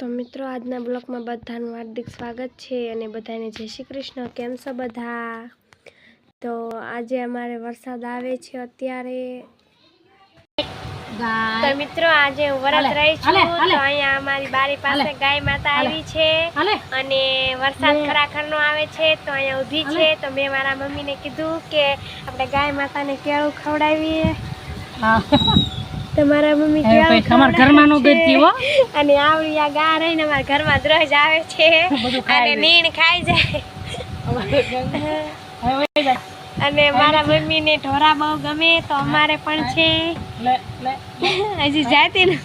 તો મિત્રો આજના બ્લોગમાં બધાનું હાર્દિક સ્વાગત છે અને બધાને જય શ્રી કૃષ્ણ. કેમ છો બધા? તો આજે અમારે વરસાદ આવે છે અત્યારે. તો મિત્રો આજે હું વરત રહી છું. તો અહીંયા અમારી બારી પાસે ગાય માતા આવી છે. અને વરસાદ ખરાખર ખરાખરનો આવે છે તો અહીંયા ઊભી છે. તો મેં મારા મમ્મીને કીધું કે આપણે ગાય માતાને કેળું ખવડાવીએ. હા તો મારા મમ્મી કેવા તમારા ઘરમાં નો હો. અને આવડી આ ગા રહીને અમારા ઘરમાં દ્રજ આવે છે. અને નીણ ખાઈ જાય. અને મારા મમ્મીને ઢોરા બહુ ગમે તો અમારે પણ છે. હજી જાતી ને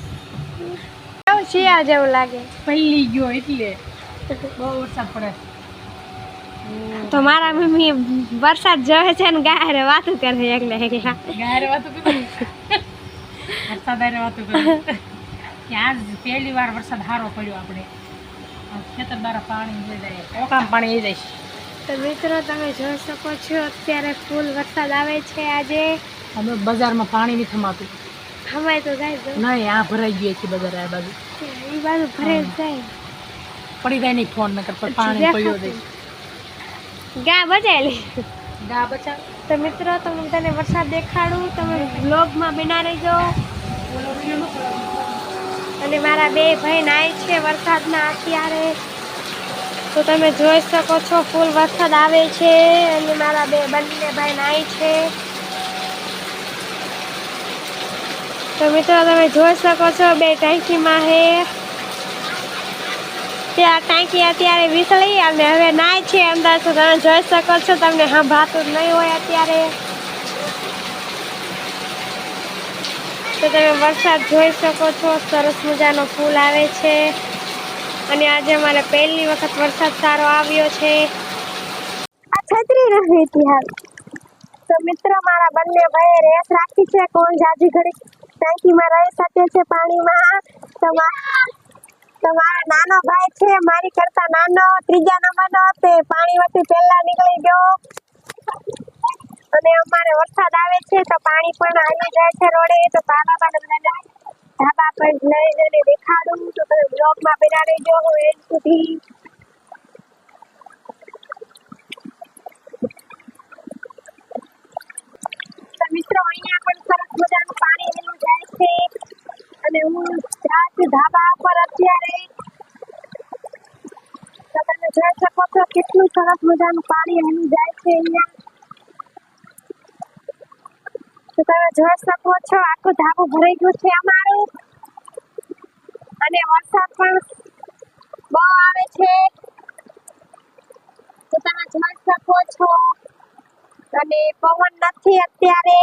કેવું શિયાળ જેવું લાગે? પલ્લી ગયો એટલે બહુ વરસાદ પડે. તો મારા મમ્મી વરસાદ જોવે છે ને ગાય વાતું કરે એકલા એકલા. ગાયરે વાતું કરું. વરસાદ હારે વાતું કરું કે આજ પહેલી વાર વરસાદ સારો પડ્યો આપણે. ખેતર દ્વારા પાણી જઈ જાય ઓકામ પાણી જઈ જાય. તો મિત્રો તમે જોઈ શકો છો અત્યારે ફૂલ વરસાદ આવે છે આજે. અમે બજારમાં પાણી નથી થમાતું. થમાય તો જાય નહીં આ ભરાઈ ગયું છે બજાર આ બાજુ. એ બાજુ ભરે જાય. પડી જાય નહીં ફોન નકર પણ પાણી પડ્યો જાય ગા બચાયેલી ગા બચાવ. તો મિત્રો તમે તને વરસાદ દેખાડું તમે બ્લોગમાં બના રહેજો અને મારા બે ભાઈ નાય છે, વરસાદના અત્યારે. તો તમે જોઈ શકો છો, ફૂલ વરસાદ આવે છે અને મારા બે બંને ભાઈ નાય છે. તો મિત્રો, તમે જોઈ શકો છો, બે ટાંકીમાં હે. ત્યાં ટાંકી અત્યારે વિસળી અને હવે નાય છે અંદર. તમે જોઈ શકો છો, તમને સંભાતું જ નહીં હોય અત્યારે. તો તમે વરસાદ જોઈ શકો છો. સરસ મજાનો ફૂલ આવે છે. અને આજે મારે પહેલી વખત વરસાદ સારો આવ્યો છે. છત્રી રહી હતી હાલ. તો મિત્રો, મારા બંને ભાઈએ રેસ રાખી છે. કોણ જાજી ઘડી ટાંકીમાં રહી શકે છે પાણીમાં? તો મા- તો મારો નાનો ભાઈ છે. મારી કરતા નાનો, ત્રીજા નંબરનો તે પાણીમાંથી પહેલા નીકળી ગયો. અને અમારે વરસાદ આવે છે તો પાણી પણ આવી જાય છે રોડે, તો બાબા પર બધાને ધાબા પર લઈ જઈને દેખાડું, તો તમે બ્લોગમાં બના રહેજો એન્ડ સુધી. મિત્રો, અહીંયા પણ સરસ મજાનું પાણી વહેલું જાય છે. અને હું રાત ધાબા પર અત્યારે તમે જોઈ શકો છો કેટલું સરસ મજાનું પાણી વહેલું જાય છે અહીંયા. તો તમે જોઈ શકો છો, આખું ધાબું ભરાઈ ગયું છે અમારું. અને વરસાદ પણ બહુ આવે છે. તો તમે જોઈ શકો છો. અને પવન નથી અત્યારે.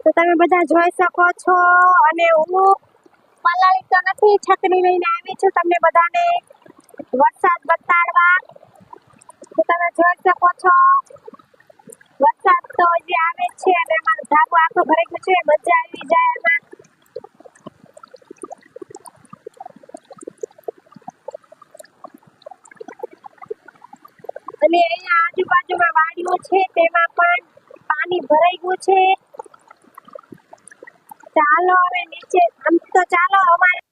તો તમે બધા જોઈ શકો છો. અને હું પલાળી તો નથી, છત્રી લઈને આવી છું તમને બધાને. વરસાદ બતાડવા. તો તમે જોઈ શકો છો. વરસાદ તો હજી આવે છે અને અમારું ધાબો આખું ભરાઈ ગયું છે. મજા આવી જાય એમાં. અને અહીંયા આજુબાજુમાં વાડીઓ છે, તેમાં પણ પાણી ભરાઈ ગયું છે. ચાલો હવે નીચે, આમ તો ચાલો, અમારે